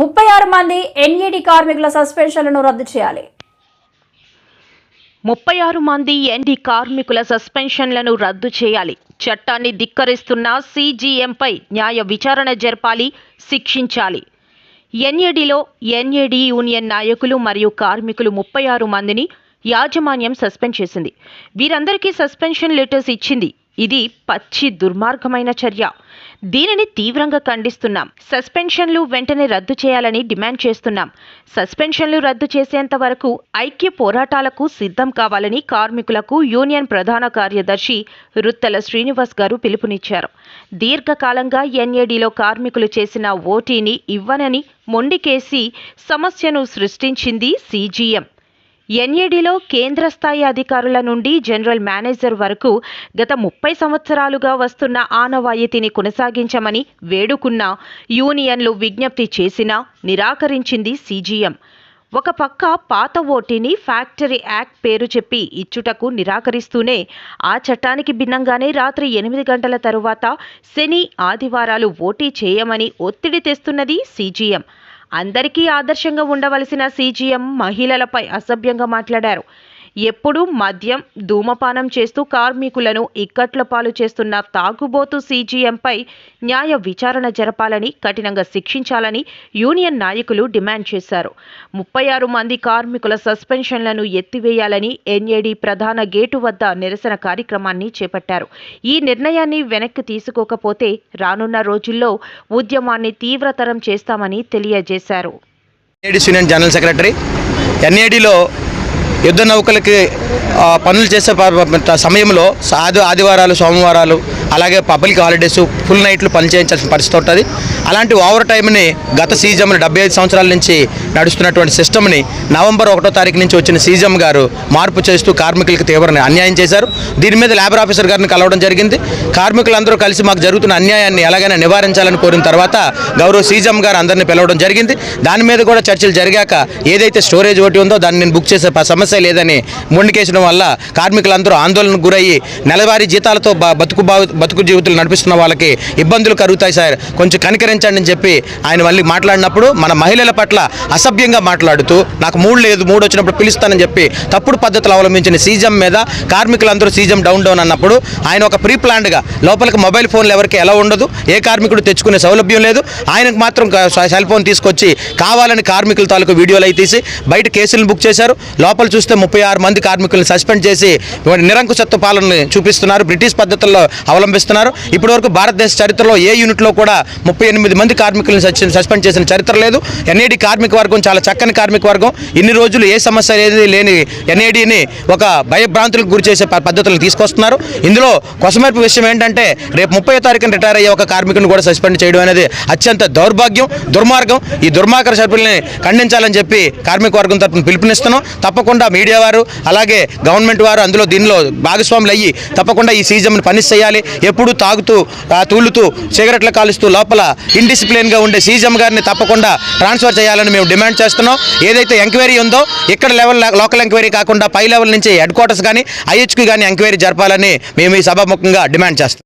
ముప్పై ఆరు మంది ఎన్ఈడి కార్మికుల సస్పెన్షన్లను రద్దు చేయాలి. ముప్పై ఆరు మంది ఎన్డి కార్మికుల సస్పెన్షన్లను రద్దు చేయాలి. చట్టాన్ని ధిక్కరిస్తున్న సీజీఎంపై న్యాయ విచారణ జరపాలి శిక్షించాలి. ఎన్ఏడిలో ఎన్ఏడి యూనియన్ నాయకులు మరియు కార్మికులు ముప్పై ఆరు మందిని యాజమాన్యం సస్పెండ్ చేసింది. వీరందరికీ సస్పెన్షన్ లెటర్స్ ఇచ్చింది ఇది పచ్చి దుర్మార్గమైన చర్య. దీనిని తీవ్రంగా ఖండిస్తున్నాం. సస్పెన్షన్లు వెంటనే రద్దు చేయాలని డిమాండ్ చేస్తున్నాం. సస్పెన్షన్లు రద్దు చేసేంత వరకు ఐక్య పోరాటాలకు సిద్ధం కావాలని కార్మికులకు యూనియన్ ప్రధాన కార్యదర్శి రుత్తల శ్రీనివాస్ గారు పిలుపునిచ్చారు. దీర్ఘకాలంగా ఎన్ఏడిలో కార్మికులు చేసిన ఓటీని ఇవ్వనని మొండికేసి సమస్యను సృష్టించింది సీజీఎం. ఎన్ఏడిలో కేంద్ర స్థాయి అధికారుల నుండి జనరల్ మేనేజర్ వరకు గత ముప్పై సంవత్సరాలుగా వస్తున్న ఆనవాయితీని కొనసాగించమని వేడుకున్న యూనియన్లు విజ్ఞప్తి చేసినా నిరాకరించింది సీజీఎం. ఒక పక్క పాత ఓటీని ఫ్యాక్టరీ యాక్ట్ పేరు చెప్పి ఇచ్చుటకు నిరాకరిస్తూనే ఆ చట్టానికి భిన్నంగానే రాత్రి ఎనిమిది గంటల తరువాత శని ఆదివారాలు ఓటీ చేయమని ఒత్తిడి తెస్తున్నది సీజీఎం. అందరికీ ఆదర్శంగా ఉండవలసిన సీజీఎం మహిళలపై అసభ్యంగా మాట్లాడారు. ఎప్పుడూ మద్యం ధూమపానం చేస్తూ కార్మికులను ఇక్కట్ల పాలు చేస్తున్న తాగుబోతు సీజీఎంపై న్యాయ విచారణ జరపాలని కఠినంగా శిక్షించాలని యూనియన్ నాయకులు డిమాండ్ చేశారు. ముప్పై ఆరు మంది కార్మికుల సస్పెన్షన్లను ఎత్తివేయాలని ఎన్ఏడి ప్రధాన గేటు వద్ద నిరసన కార్యక్రమాన్ని చేపట్టారు. ఈ నిర్ణయాన్ని వెనక్కి తీసుకోకపోతే రానున్న రోజుల్లో ఉద్యమాన్ని తీవ్రతరం చేస్తామని తెలియజేశారు. ఎన్ఏడి యూనియన్ జనరల్ సెక్రటరీ ఎన్ఏడిలో యుద్ధ నౌకలకి పనులు చేసే సమయంలో ఆది ఆదివారాలు సోమవారాలు అలాగే పబ్లిక్ హాలిడేస్ ఫుల్ నైట్లు పనిచేయించాల్సిన పరిస్థితి ఉంటుంది. అలాంటి ఓవర్ టైంని గత సీజం డెబ్బై ఐదు సంవత్సరాల నుంచి నడుస్తున్నటువంటి సిస్టమ్ని నవంబర్ ఒకటో తారీఖు నుంచి వచ్చిన సీజం గారు మార్పు చేస్తూ కార్మికులకు తీవ్ర అన్యాయం చేశారు. దీని మీద లేబర్ ఆఫీసర్ గారిని కలవడం జరిగింది. కార్మికులందరూ కలిసి మాకు జరుగుతున్న అన్యాయాన్ని ఎలాగైనా నివారించాలని కోరిన తర్వాత గౌరవ సీజం గారు అందరిని పిలవడం జరిగింది. దాని మీద కూడా చర్చలు జరిగాక ఏదైతే స్టోరేజ్ ఒకటి ఉందో దాన్ని నేను బుక్ చేసే సమస్య లేదని మొండికేసిన వల్ల కార్మికులందరూ ఆందోళనకు గురయ్యి నెలవారీ జీతాలతో బతుకు బతుకు జీవితాలు నడిపిస్తున్న వాళ్ళకి ఇబ్బందులు కలుగుతాయి సార్. కొంచెం కనికరించండి అని చెప్పి ఆయన మళ్ళీ మాట్లాడినప్పుడు మన మహిళల పట్ల అసభ్యంగా మాట్లాడుతూ నాకు మూడు లేదు మూడు వచ్చినప్పుడు పిలుస్తానని చెప్పి తప్పుడు పద్ధతులు అవలంబించిన సీజం మీద కార్మికులందరూ సీజం డౌన్ డౌన్ అన్నప్పుడు ఆయన ఒక ప్రీ ప్లాన్డ్గా లోపలికి మొబైల్ ఫోన్లు ఎవరికి ఎలా ఉండదు ఏ కార్మికుడు తెచ్చుకునే సౌలభ్యం లేదు. ఆయనకు మాత్రం సెల్ ఫోన్ తీసుకొచ్చి కావాలని కార్మికుల తాలూకు వీడియోలు అయి తీసి బయట కేసులను బుక్ చేశారు. లోపల చూస్తే ముప్పై ఆరు మంది కార్మికులను సస్పెండ్ చేసి నిరంకుశత్వ పాలనని చూపిస్తున్నారు. బ్రిటిష్ పద్ధతుల్లో అవలంబిస్తున్నారు. ఇప్పటివరకు భారతదేశ చరిత్రలో ఏ యూనిట్లో కూడా ముప్పై ఎనిమిది మంది కార్మికులను సస్పెండ్ చేసిన చరిత్ర లేదు. ఎన్ఏడి కార్మిక వర్గం చాలా చక్కని కార్మిక వర్గం. ఇన్ని రోజులు ఏ సమస్య ఏది లేని ఎన్ఏడిని ఒక భయభ్రాంతులకు గురి చేసే పద్ధతులు తీసుకొస్తున్నారు. ఇందులో కొసమెరుపు విషయం ఏంటంటే రేపు ముప్పై తారీఖున రిటైర్ అయ్యే ఒక కార్మికుని కూడా సస్పెండ్ చేయడం అనేది అత్యంత దౌర్భాగ్యం దుర్మార్గం. ఈ దుర్మార్గ సభ్యుల్ని ఖండించాలని చెప్పి కార్మిక వర్గం తరపున పిలుపునిస్తున్నాం. తప్పకుండా మీడియా వారు అలాగే గవర్నమెంట్ వారు అందులో దీనిలో భాగస్వాములు అయ్యి తప్పకుండా ఈ సీజన్ని పనిష్ చేయాలి ఎప్పుడూ తాగుతూ తూలుతూ సిగరెట్లు కాలుస్తూ లోపల ఇండిసిప్లిన్గా ఉండే సీజం గారిని తప్పకుండా ట్రాన్స్ఫర్ చేయాలని మేము డిమాండ్ చేస్తున్నాం. ఏదైతే ఎంక్వైరీ ఉందో ఇక్కడ లెవెల్ లోకల్ ఎంక్వైరీ కాకుండా పై లెవెల్ నుంచి హెడ్ క్వార్టర్స్ కానీ ఐహెచ్కి కానీ ఎంక్వైరీ జరపాలని మేము ఈ సభాముఖంగా డిమాండ్ చేస్తాం